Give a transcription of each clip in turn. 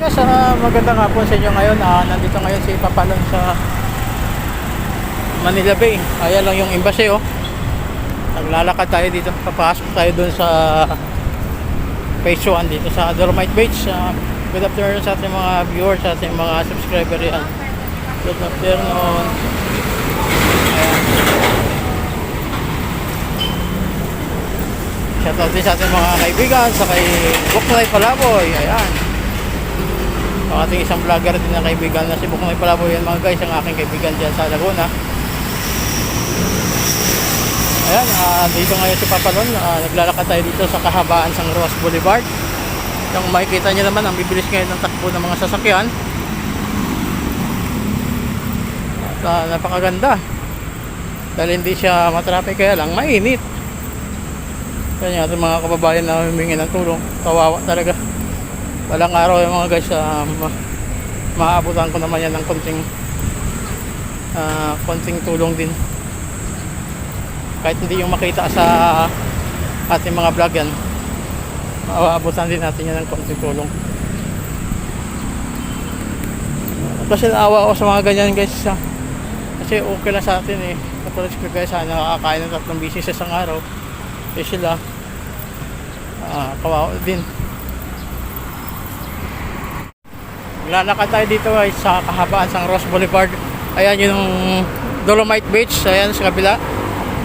guys, uh, magandang hapon sa inyo ngayon. Ah, nandito ngayon si Papalon sa Manila Bay. Ayan lang yung embassy oh. Naglalakad tayo dito. Papasok tayo dun sa phase 1 dito sa Dolomite Beach. Ah, good afternoon sa ating mga viewers, sa ating mga subscriber yan. Good afternoon. Ayan. Shoutout din sa ating mga kaibigan, sa kay Buknay Palaboy. Ayan. Ang ating isang vlogger din na kaibigan na si Buknoy Palaboy yan mga guys, ang aking kaibigan dyan sa Laguna. Ayan, ah, dito ngayon si Papalon, ah, naglalakad tayo dito sa kahabaan ng Ross Boulevard. Yung makikita niyo naman, ang bibilis ngayon ng takbo ng mga sasakyan. At ah, napakaganda. Dahil hindi siya matraffic kaya lang mainit. Kaya ating mga kababayan na humingi ng tulong, kawawa talaga walang araw yung mga guys uh, ma maaabutan ko naman yan ng konting ah, konting tulong din. Kahit hindi yung makita sa ating mga vlog yan maaabutan din natin yan ng konting tulong. Kasi naawa ako sa mga ganyan guys ah. kasi okay lang sa atin eh. Katulad ko guys sana nakakain ng tatlong bisis sa araw eh sila ah, kawawa din Lalakad tayo dito guys sa kahabaan ng Ross Boulevard. Ayan yung Dolomite Beach. Ayan sa kabila.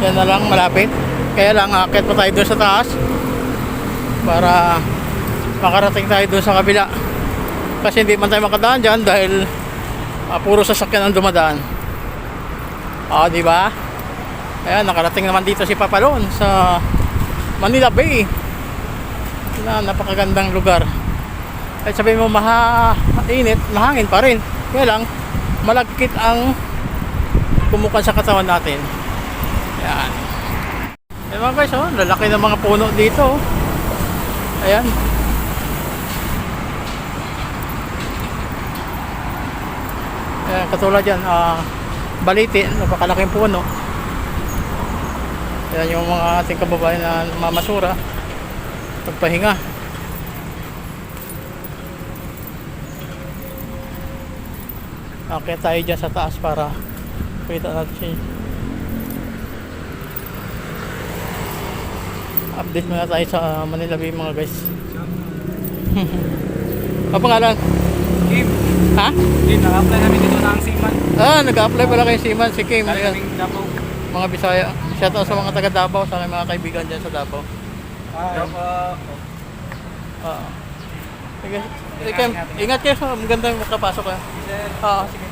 Yan na lang malapit. Kaya lang akit pa tayo doon sa taas para makarating tayo doon sa kabila. Kasi hindi man tayo makadaan dyan dahil ah, puro sasakyan ang dumadaan. Ah, di ba? Ayan, nakarating naman dito si Papalon sa Manila Bay. Na napakagandang lugar ay sabihin mo maha-init, mahangin pa rin. Kaya lang, malagkit ang kumukan sa katawan natin. Yan. Ayan mga guys, oh, lalaki ng mga puno dito. oh. Ayan. Ayan, katulad yan, ah, baliti, napakalaking puno. Yan yung mga ating kababayan na mamasura. Pagpahinga. Akit tayo dyan sa taas para kita natin. Update muna tayo sa Manila Bay mga guys. Ano pangalan? Kim, Ha? Kim, naka-apply namin dito ng Seaman. Ah, nag-apply pala kay Siman, si Kim. Ayan, kaming Davao. mga Bisaya. Shout out sa mga taga Davao, sa mga kaibigan dyan sa Davao. Ah, uh, Ah. Sige. Ingat kayo sa magandang makapasok kayo. Ah, sige.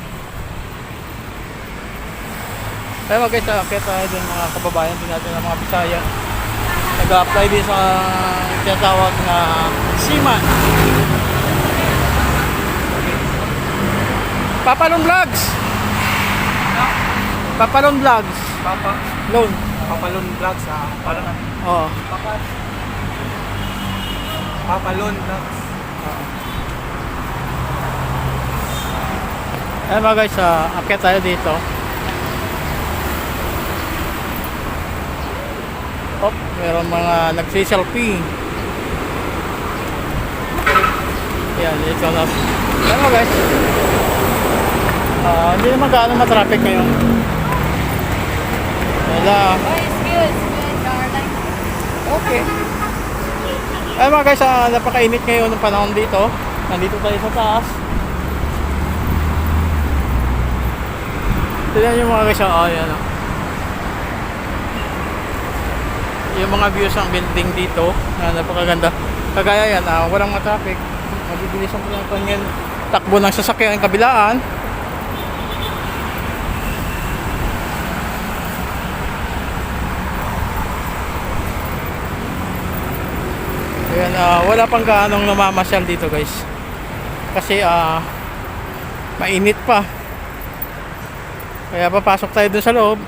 Mga guys, akit tayo dun mga kababayan din natin ng mga Bisaya. Nag-apply din sa tinatawag na Seaman. Papalon Vlogs! Papalon Vlogs! Papa, Loan. Papalon Vlogs ah. Parang ano? Oo. Papa. Papalon Vlogs. Ayan mga guys, uh, akit tayo dito. Meron mga nagsiselfie. Ayan, dito na. Mga guys. Ah, hindi naman gaano matraffic ngayon. Wala. Okay. Ayan mga guys, ah, napakainit ngayon ng panahon dito. Nandito tayo sa taas. Tignan nyo mga guys, oh, ayan oh. Yung mga views ng building dito, na napakaganda. Kagaya yan, ah, walang mga traffic. Mabibilis ang kanyang takbo ng sasakyan kabilaan. Ayan, ah, wala pang gaanong namamasyal dito guys. Kasi ah mainit pa. Kaya papasok tayo dun sa loob.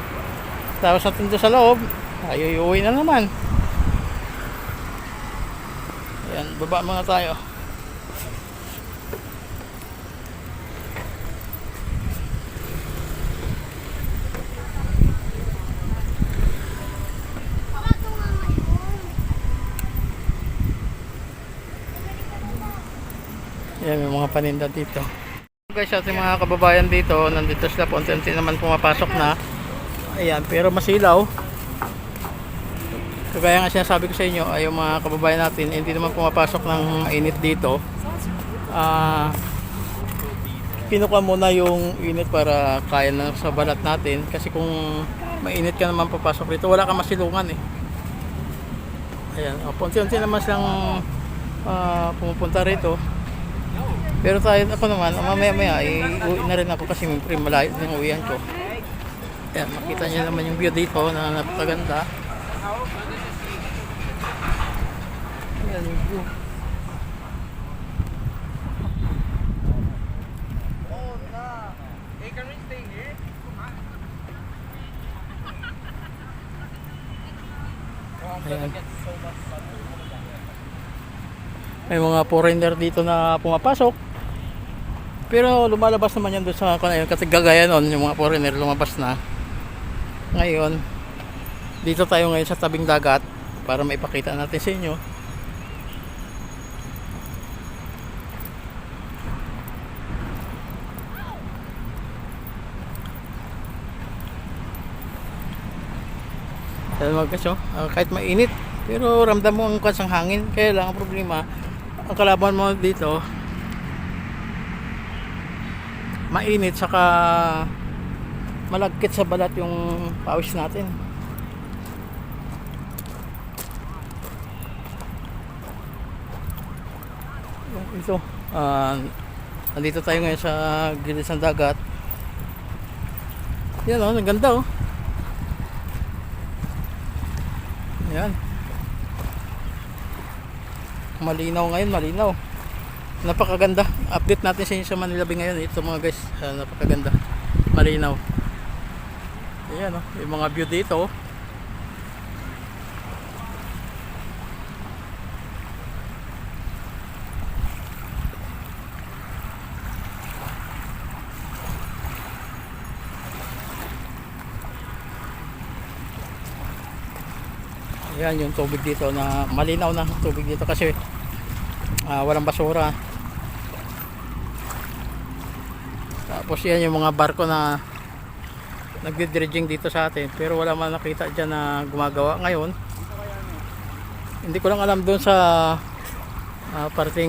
Tapos natin dun sa loob, tayo iuwi na naman. Ayan, baba muna tayo. Yan Ayan, may mga paninda dito. Guys, ating mga kababayan dito, nandito sila po, naman pumapasok na. Ayan, pero masilaw. Kagaya nga sinasabi ko sa inyo, ay yung mga kababayan natin, hindi naman pumapasok ng init dito. Ah, kinukuha muna yung init para kaya na sa balat natin. Kasi kung mainit ka naman papasok rito, wala ka masilungan eh. Ayan, oh, unti-unti naman silang ah, pumupunta rito. Pero tayo, ako naman, mamaya maya, eh, uwi na rin ako kasi may malayo ng uwian ko. Ayan, makita niyo naman yung view dito na napakaganda. Ayan yung view. Ayan. May mga foreigner dito na pumapasok. Pero lumalabas naman yan doon sa kanayon kasi gagaya nun yung mga foreigner lumabas na. Ngayon, dito tayo ngayon sa tabing dagat para maipakita natin sa inyo. Guys, oh, ah, kahit mainit, pero ramdam mo ang kasang hangin. Kaya lang ang problema, ang kalaban mo dito, mainit saka malagkit sa balat yung pawis natin. Ito, ah, nandito tayo ngayon sa gilid ng dagat. Yan oh, ang ganda oh. Yan. Malinaw ngayon, malinaw. Napakaganda. Update natin sa inyo sa Manila Bay ngayon. Ito mga guys, ah, napakaganda. Malinaw. Ayan oh, yung mga view dito. oh. Ayan yung tubig dito na malinaw na tubig dito kasi ah, walang basura. Tapos yan yung mga barko na nagdi-dredging dito sa atin pero wala man nakita dyan na gumagawa ngayon. Hindi ko lang alam doon sa ah, parting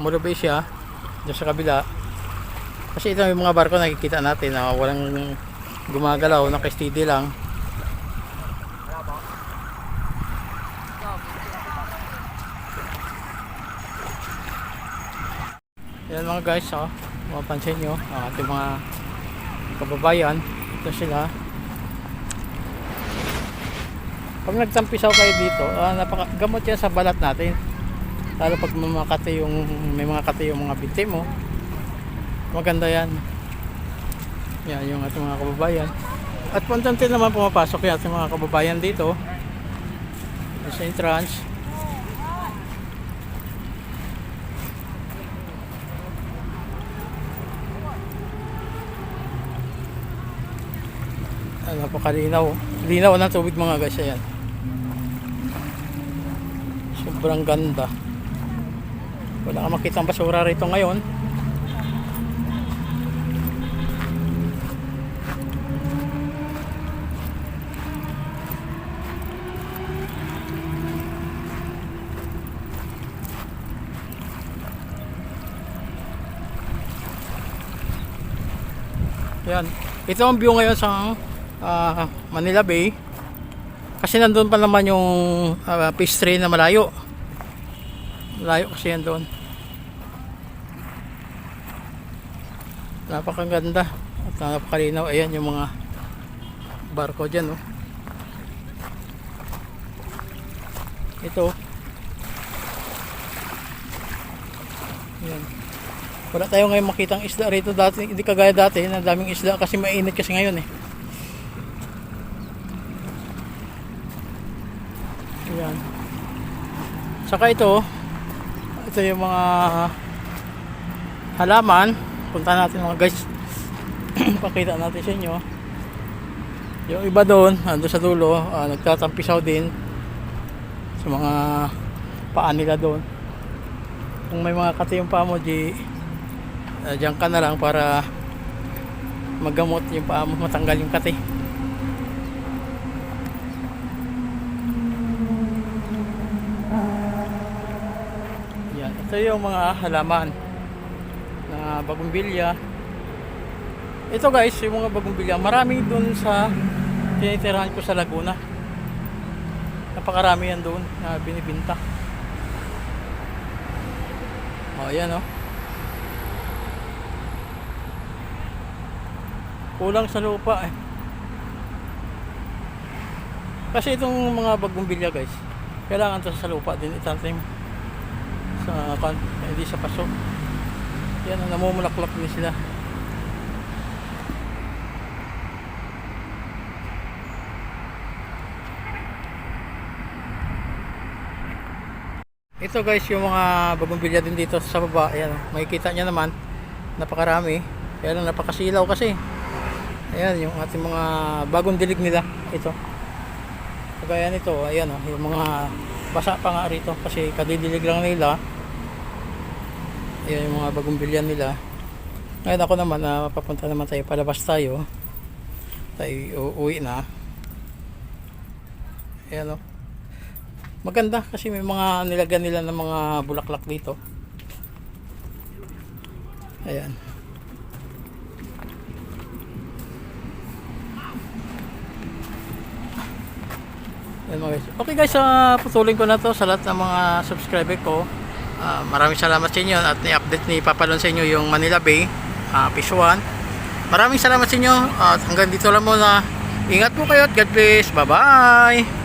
Molobesia doon sa kabila. Kasi ito yung mga barko nakikita natin na walang gumagalaw, naka-steady lang. Yan mga guys, oh. Mapansin nyo, ang ating mga kababayan. Ito sila. Pag nagtampisaw kayo dito, ah, napaka, gamot yan sa balat natin. Lalo pag may mga kate yung, may mga kate yung mga binti mo. Maganda yan. Yan yung ating mga kababayan. At puntantin naman pumapasok yung ating mga kababayan dito. Sa entrance. Ah, napakalinaw. Linaw ng tubig mga guys. Ayan. Sobrang ganda. Wala ka makitang basura rito ngayon. Yan. Ito ang view ngayon sa ah, Manila Bay. Kasi nandun pa naman yung uh, fish train na malayo. Malayo kasi yan doon. Napakaganda at napakalinaw. Ayan yung mga barko dyan. Oh. Ito. Ayan. Wala tayo ngayon makitang isda rito dati, hindi kagaya dati na daming isda kasi mainit kasi ngayon eh. Ayan. Saka ito, ito yung mga halaman. Punta natin mga guys. Pakita natin sa inyo. Yung iba doon, ando sa dulo, ah, nagtatampisaw din sa mga paan nila doon. kung may mga kati yung paa mo, di, uh, dyan ka na lang para magamot yung paa mo, matanggal yung kati. Yan, ito yung mga halaman na bagumbilya. Ito guys, yung mga bagumbilya, marami dun sa tinitirahan ko sa Laguna. Napakarami yan doon na binibinta. Oh, yan oh. Kulang sa lupa eh. Kasi itong mga bagumbilya guys, kailangan to sa lupa din itanim sa kan hindi sa paso. Yan ang namumulaklak din sila. Ito guys yung mga bagumbilya din dito sa baba. Ayan, makikita nyo naman. Napakarami. Kaya lang napakasilaw kasi. Ayan yung ating mga bagong dilig nila. Ito. Kagaya nito, ayan oh, yung mga basa pa nga rito kasi kadidilig lang nila. Ayan yung mga bagong bilyan nila. Ngayon ako naman, na papunta naman tayo, palabas tayo. Tayo uuwi na. Ayan o. Maganda kasi may mga nilagyan nila ng mga bulaklak dito. Ayan. Ayan. Okay guys, uh, putulin ko na to sa lahat ng mga subscriber ko. Ah, maraming salamat sa inyo at ni-update ni Papalon sa inyo yung Manila Bay, uh, Fish 1. Maraming salamat sa inyo at hanggang dito lang muna. Ingat po kayo at God bless. Bye-bye!